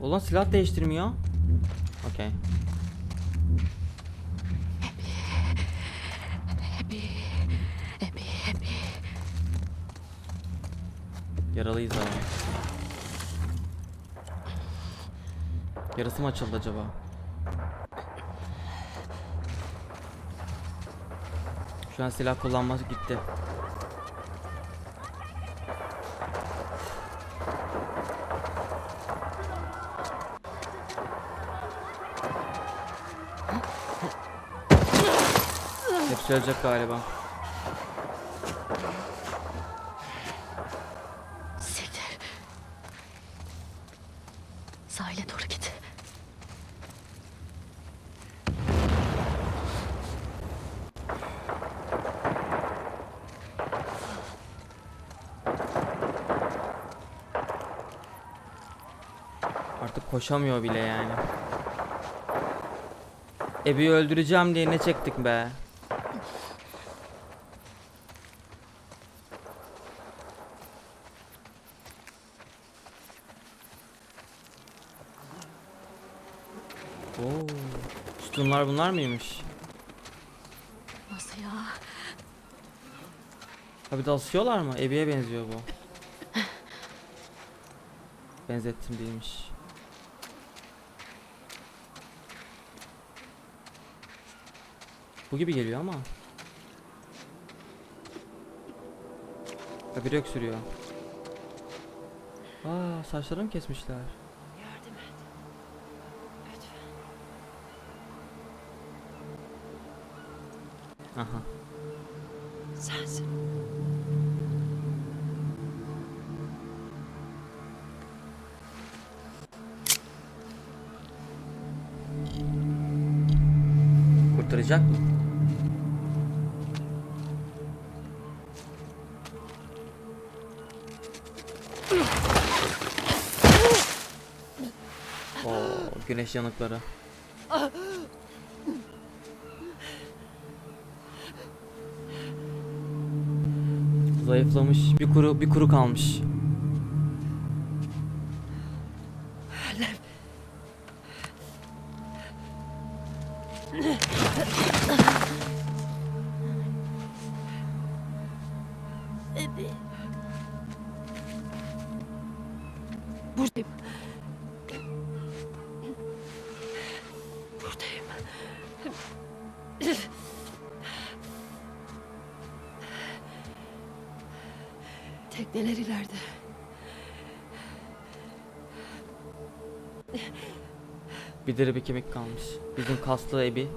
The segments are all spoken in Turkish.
Ulan silah değiştirmiyor. Okey. Yaralıyız abi. Yarası mı açıldı acaba? Şu an silah kullanması gitti. Ölecek galiba. Siktir. Sahile doğru git. Artık koşamıyor bile yani. Ebi'yi öldüreceğim diye ne çektik be. Oo, sütunlar bunlar mıymış? Nasıl ya? De asıyorlar mı? Ebi'ye benziyor bu. Benzettim değilmiş. Bu gibi geliyor ama. Ha bir öksürüyor. Aa saçlarını mı kesmişler? Aha. Sensin. Kurtaracak mı? Oo, güneş yanıkları. Zayıflamış. Bir kuru bir kuru kalmış. Bir deri bir kemik kalmış. Bizim kaslı ebi.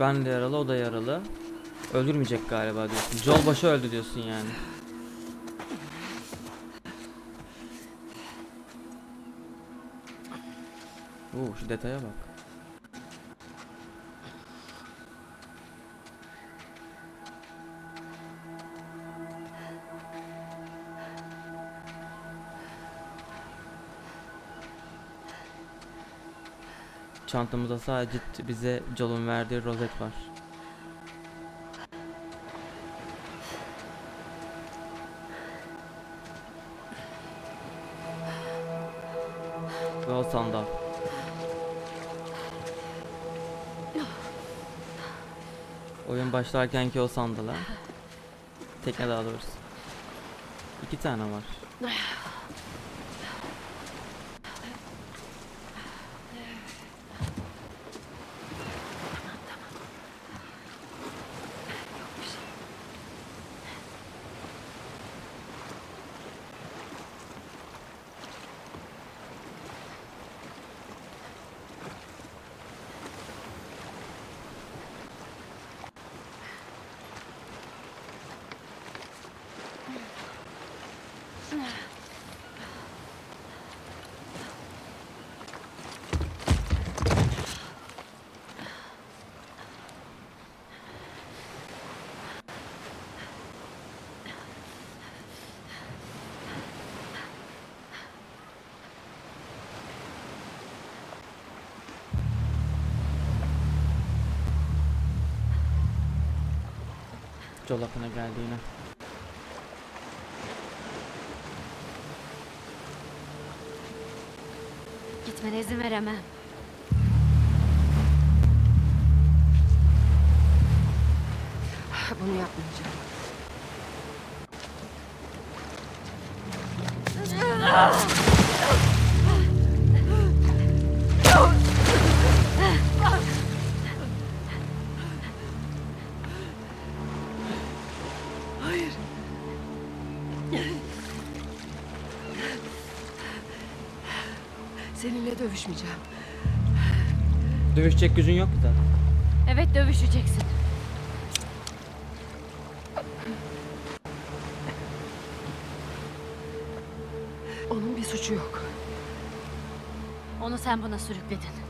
Ben de yaralı, o da yaralı. Öldürmeyecek galiba diyorsun. Jol başı öldü diyorsun yani. Oo, şu detaya bak. Çantamızda sadece bize Jol'un verdiği rozet var. Ve o sandal. Oyun başlarkenki o sandala. Tekne daha doğrusu. İki tane var. Colapına geldi yine. Gitmene izin veremem. Seninle dövüşmeyeceğim. Dövüşecek gücün yok ki zaten. Evet dövüşeceksin. Onun bir suçu yok. Onu sen buna sürükledin.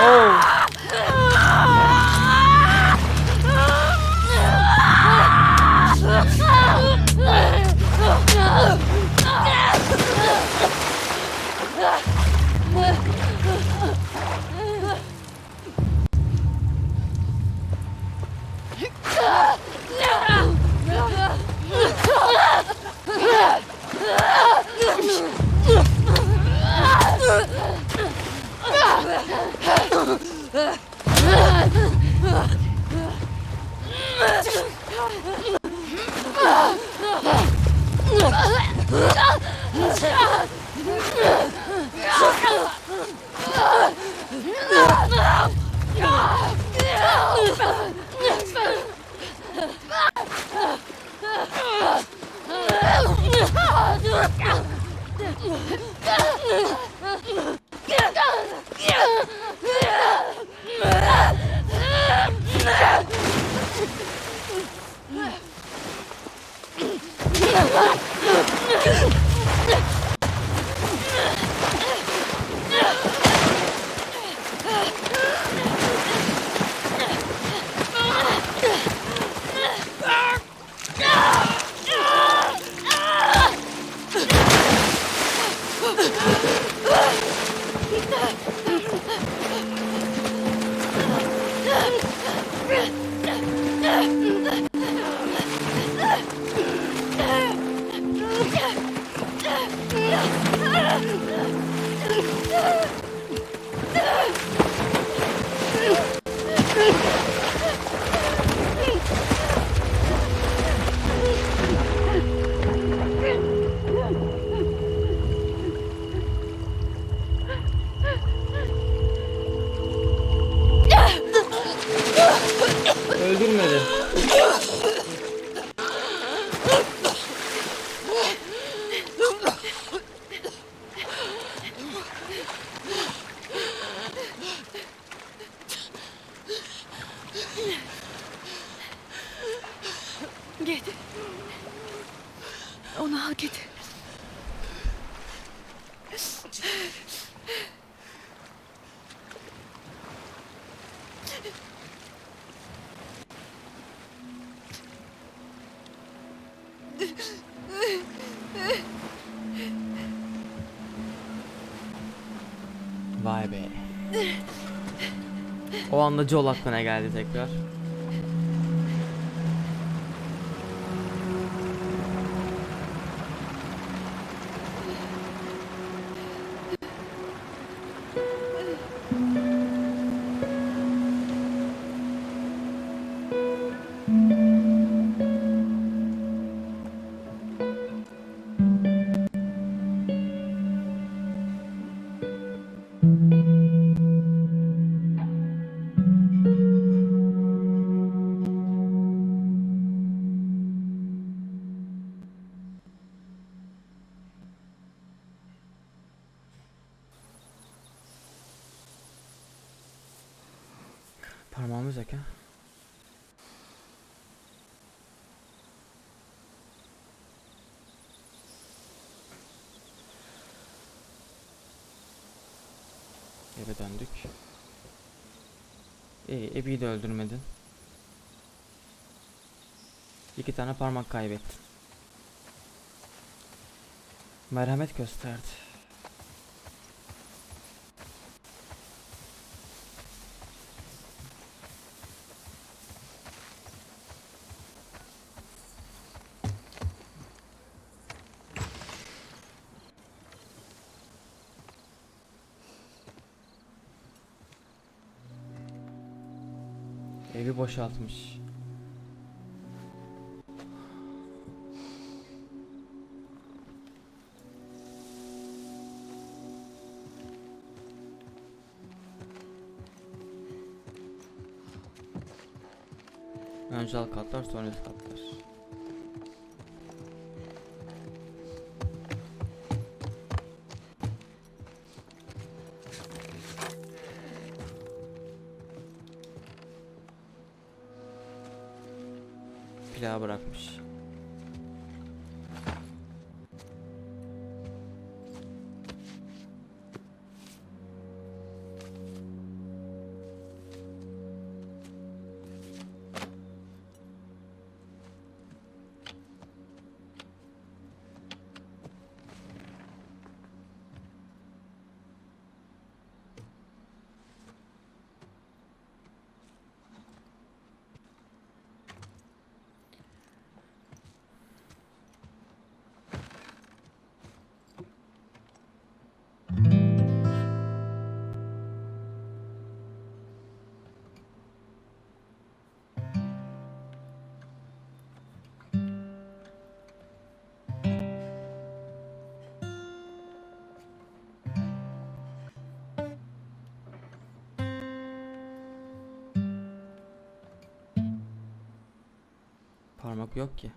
오. Yeah! Vay be. O anda Joel aklına geldi tekrar. Parmağımız yok ha. Eve döndük. İyi, Ebi'yi de öldürmedin. İki tane parmak kaybettin. Merhamet gösterdi. Evi boşaltmış. Önce alt katlar sonra üst katlar. Parmak yok ki.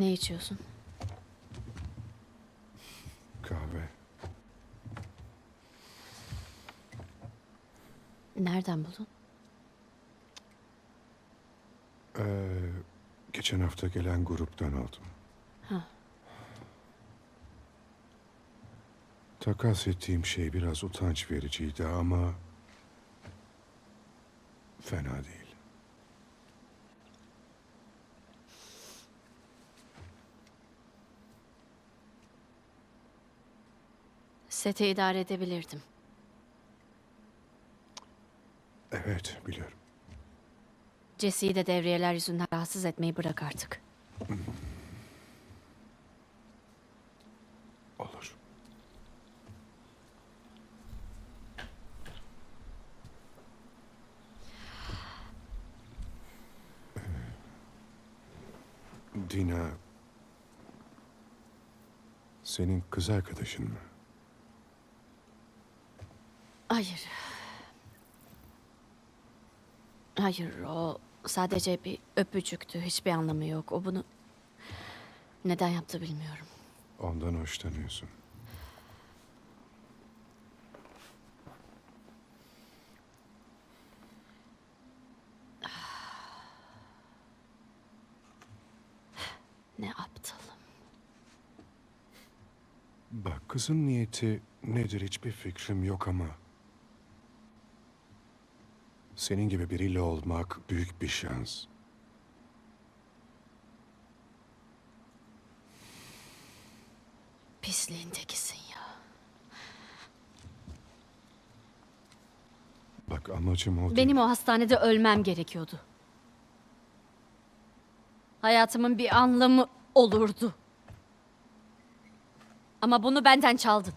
Ne içiyorsun? Kahve. Nereden buldun? Ee, geçen hafta gelen gruptan aldım. Ha. Takas ettiğim şey biraz utanç vericiydi ama fena değil. Sete idare edebilirdim. Evet biliyorum. Jesse'yi de devriyeler yüzünden rahatsız etmeyi bırak artık. Olur. Dina... Senin kız arkadaşın mı? Hayır. Hayır o sadece bir öpücüktü. Hiçbir anlamı yok. O bunu neden yaptı bilmiyorum. Ondan hoşlanıyorsun. Ne aptalım. Bak kızın niyeti nedir hiçbir fikrim yok ama... Senin gibi biriyle olmak büyük bir şans. Pisliğin tekisin ya. Bak amacım o. Benim o hastanede ölmem gerekiyordu. Hayatımın bir anlamı olurdu. Ama bunu benden çaldın.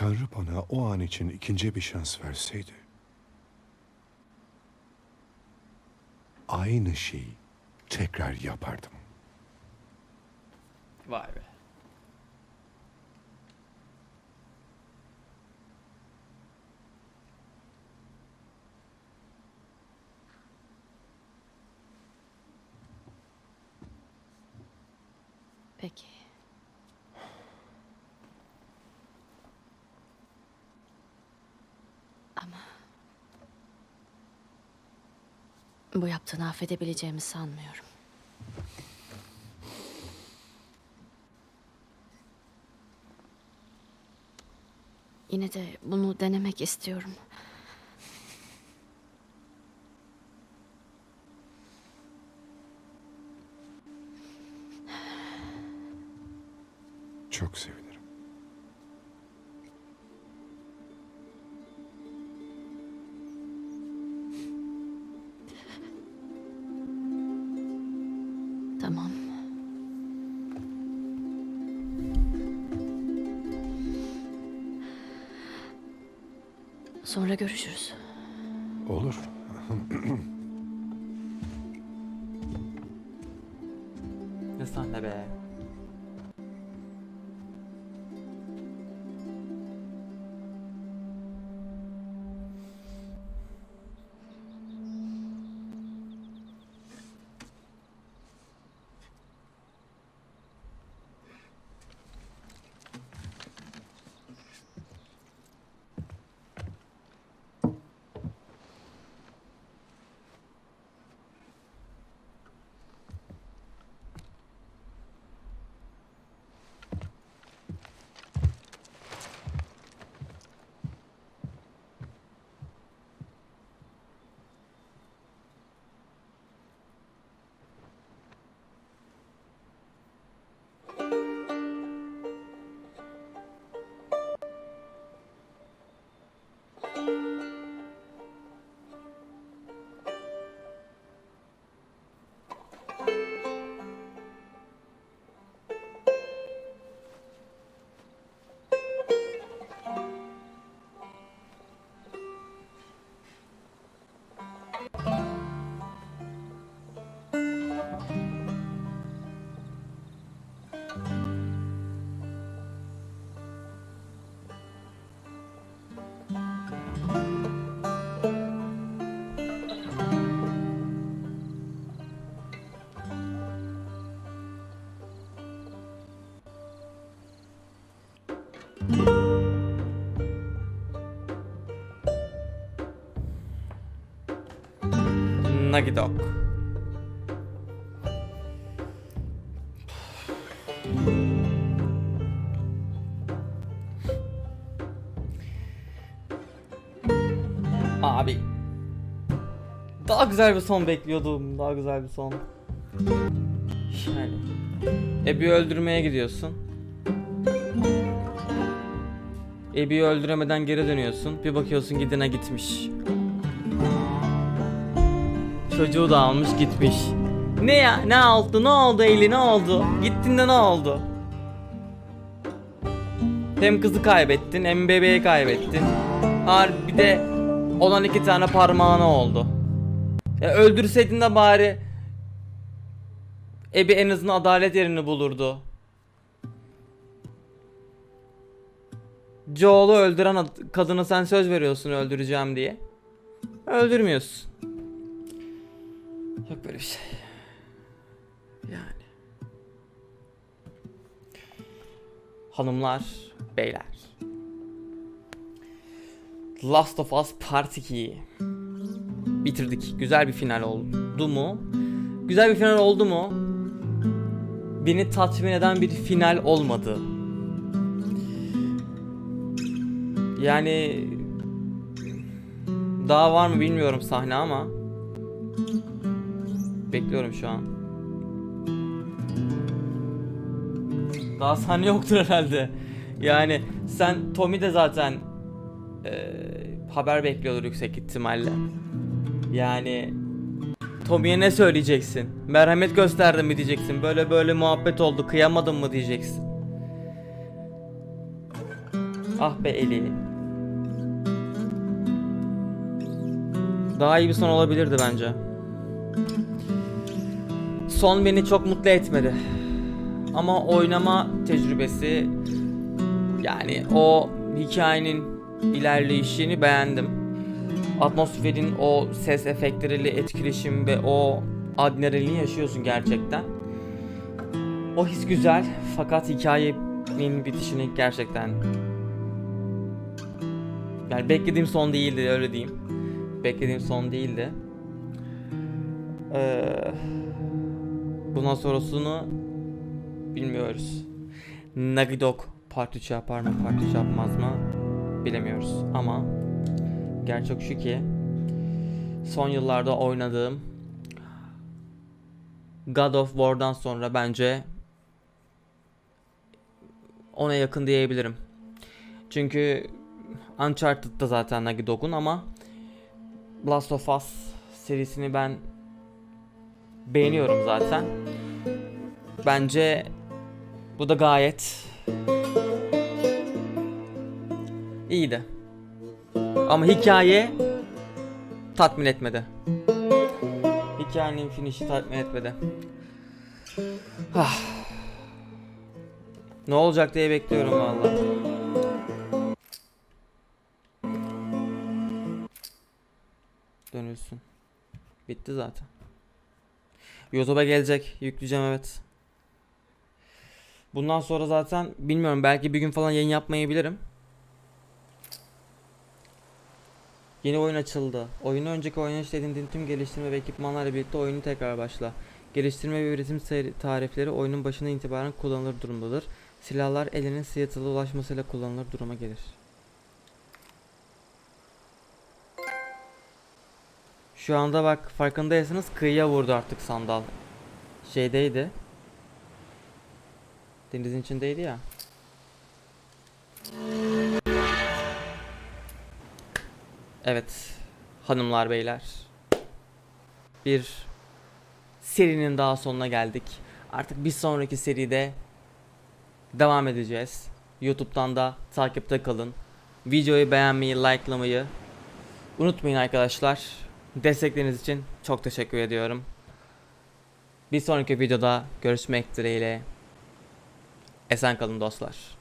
Tanrı bana o an için ikinci bir şans verseydi... Aynı şeyi tekrar yapardım. Vay be. Peki. Ama bu yaptığını affedebileceğimi sanmıyorum. Yine de bunu denemek istiyorum. Çok sevinirim. Sonra görüşürüz. Nugget Dog. Abi. Daha güzel bir son bekliyordum. Daha güzel bir son. Yani. Ebi'yi öldürmeye gidiyorsun. Ebi'yi öldüremeden geri dönüyorsun. Bir bakıyorsun gidene gitmiş. Çocuğu da almış gitmiş. Ne ya? Ne oldu? Ne oldu Eli? Ne oldu? Gittin de ne oldu? Hem kızı kaybettin hem bebeği kaybettin. Harbi bir de olan iki tane parmağına oldu. Ya öldürseydin de bari Ebi en azından adalet yerini bulurdu. Joel'u öldüren ad- kadına sen söz veriyorsun öldüreceğim diye. Öldürmüyorsun. Yok böyle bir şey. Yani. Hanımlar, beyler. Last of Us Part 2'yi bitirdik. Güzel bir final oldu mu? Güzel bir final oldu mu? Beni tatmin eden bir final olmadı. Yani daha var mı bilmiyorum sahne ama bekliyorum şu an. Daha sahne yoktur herhalde. Yani sen Tommy de zaten eee, haber bekliyordur yüksek ihtimalle. Yani Tommy'ye ne söyleyeceksin? Merhamet gösterdim mi diyeceksin? Böyle böyle muhabbet oldu kıyamadım mı diyeceksin? Ah be Eli. Daha iyi bir son olabilirdi bence. Son beni çok mutlu etmedi. Ama oynama tecrübesi yani o hikayenin ilerleyişini beğendim. Atmosferin o ses efektleriyle etkileşim ve o adrenalini yaşıyorsun gerçekten. O his güzel fakat hikayenin bitişini gerçekten yani beklediğim son değildi öyle diyeyim. Beklediğim son değildi. Ee, bundan sonrasını bilmiyoruz. Naughty Dog Part 3 yapar mı Part 3 yapmaz mı bilemiyoruz ama gerçek şu ki son yıllarda oynadığım God of War'dan sonra bence ona yakın diyebilirim. Çünkü Uncharted'da zaten Naughty Dog'un ama Last of Us serisini ben beğeniyorum zaten. Bence bu da gayet iyiydi. Ama hikaye tatmin etmedi. Hikayenin finişi tatmin etmedi. Ah. Ne olacak diye bekliyorum vallahi. Dönülsün. Bitti zaten. YouTube'a gelecek. Yükleyeceğim evet. Bundan sonra zaten bilmiyorum belki bir gün falan yayın yapmayabilirim. Yeni oyun açıldı. Oyunu önceki oynanışta edindiğin tüm geliştirme ve ekipmanlarla birlikte oyunu tekrar başla. Geliştirme ve üretim tarifleri oyunun başına itibaren kullanılır durumdadır. Silahlar elinin Seattle'a ulaşmasıyla kullanılır duruma gelir. Şu anda bak farkındaysanız kıyıya vurdu artık sandal. Şeydeydi. Denizin içindeydi ya. Evet. Hanımlar beyler. Bir serinin daha sonuna geldik. Artık bir sonraki seride devam edeceğiz. YouTube'dan da takipte kalın. Videoyu beğenmeyi, likelamayı unutmayın arkadaşlar. Destekleriniz için çok teşekkür ediyorum. Bir sonraki videoda görüşmek dileğiyle. Esen kalın dostlar.